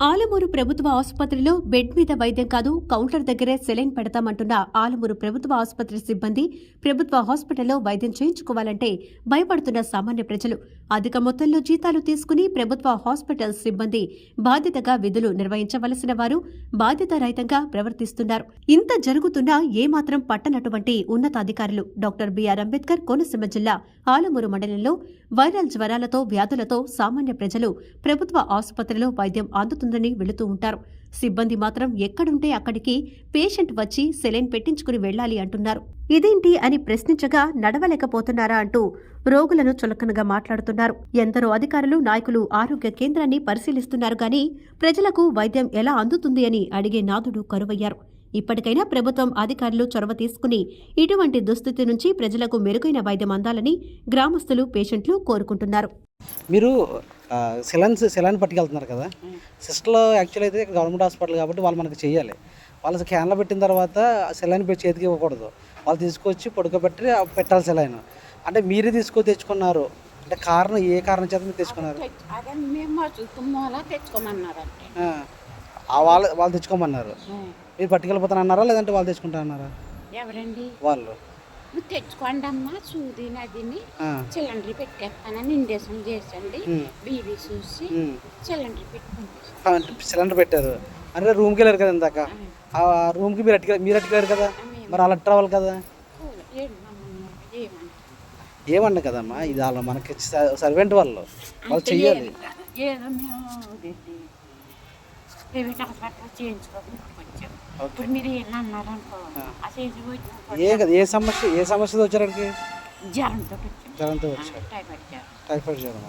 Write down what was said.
ఆలమూరు ప్రభుత్వ ఆసుపత్రిలో బెడ్ మీద వైద్యం కాదు కౌంటర్ దగ్గరే సెలైన్ పెడతామంటున్న ఆలమూరు ప్రభుత్వ ఆసుపత్రి సిబ్బంది ప్రభుత్వ హాస్పిటల్లో వైద్యం చేయించుకోవాలంటే భయపడుతున్న సామాన్య ప్రజలు. అధిక మొత్తంలో జీతాలు తీసుకుని ప్రభుత్వ హాస్పిటల్ సిబ్బంది బాధ్యతగా విధులు నిర్వహించవలసిన వారు బాధ్యతారహితంగా ప్రవర్తిస్తున్నారు. ఇంత జరుగుతున్నా ఏమాత్రం పట్టనటువంటి ఉన్నతాధికారులు డాక్టర్ బిఆర్ అంబేద్కర్ కోనసీమ జిల్లా ఆలమూరు మండలంలో వైరల్ జ్వరాలతో వ్యాధులతో సామాన్య ప్రజలు ప్రభుత్వ ఆసుపత్రిలో వైద్యం అవుతుందని వెళుతూ ఉంటారు. సిబ్బంది మాత్రం ఎక్కడుంటే అక్కడికి పేషెంట్ వచ్చి సెలైన్ పెట్టించుకుని వెళ్ళాలి అంటున్నారు. ఇదేంటి అని ప్రశ్నించగా నడవలేకపోతున్నారా అంటూ రోగులను చులకనగా మాట్లాడుతున్నారు. ఎందరో అధికారులు నాయకులు ఆరోగ్య కేంద్రాన్ని పరిశీలిస్తున్నారు గాని ప్రజలకు వైద్యం ఎలా అందుతుంది అని అడిగే నాథుడు కరువయ్యారు. ఇప్పటికైనా ప్రభుత్వం అధికారులు చొరవ తీసుకుని ఇటువంటి దుస్థితి నుంచి ప్రజలకు మెరుగైన వైద్యం అందాలని గ్రామస్తులు పేషెంట్లు కోరుకుంటున్నారు. మీరు సెలన్స్ సెలన్ పట్టుకెళ్తున్నారు కదా? సిస్టర్లో యాక్చువల్ అయితే గవర్నమెంట్ హాస్పిటల్ కాబట్టి వాళ్ళు మనకి చేయాలి వాళ్ళు క్యాన్లో పెట్టిన తర్వాత సెలైన్ పెట్టి చేతికి ఇవ్వకూడదు. వాళ్ళు తీసుకొచ్చి పడుకోబెట్టి పెట్టాలి సెలైన్. అంటే మీరే తీసుకొని తెచ్చుకున్నారు. అంటే కారణం ఏ కారణం చేత మీరు తెచ్చుకున్నారు? వాళ్ళు వాళ్ళు తెచ్చుకోమన్నారు. మీరు పట్టుకెళ్ళిపోతానన్నారా? లేదంటే వాళ్ళు తెచ్చుకుంటారన్నారా? ఎవరండి? వాళ్ళు. తెచ్చుకోండి అమ్మా సూది నదిని సిలిండర్ పెట్టేస్తానని ఇండేషన్ చేసండి. బీబీ చూసి. సిలిండర్ పెట్టుకుంటాం ఆ, సిలిండర్ పెట్టారు. అంటే రూమ్కి వెళ్ళారు కదా ఇందాక. ఆ. రూమ్కి మీరు అట్టుకెళ్ళారు మీరు అట్టుకెళ్ళారు కదా? మరి అట్టు రావాలి కదా? ఏమన్నా ఏమన్నా కదమ్మా? ఇది వాళ్ళు మనకి సర్వెంట్ వాళ్ళు. వాళ్ళు చెయ్యాలి. ఏదో మేము ప్రైవేట్ హాస్పిటల్. ఇప్పుడు మీరు ఏమన్నా అన్నారనుకో ఆ వచ్చిన ఏ కదా ఏ సమస్య ఏ సమస్యతో వచ్చారు అక్కడికి జ్వరంతో వచ్చాం జ్వరంతో వచ్చారు టైఫాయిడ్ జ్వరం టైఫాయిడ్ జ్వరం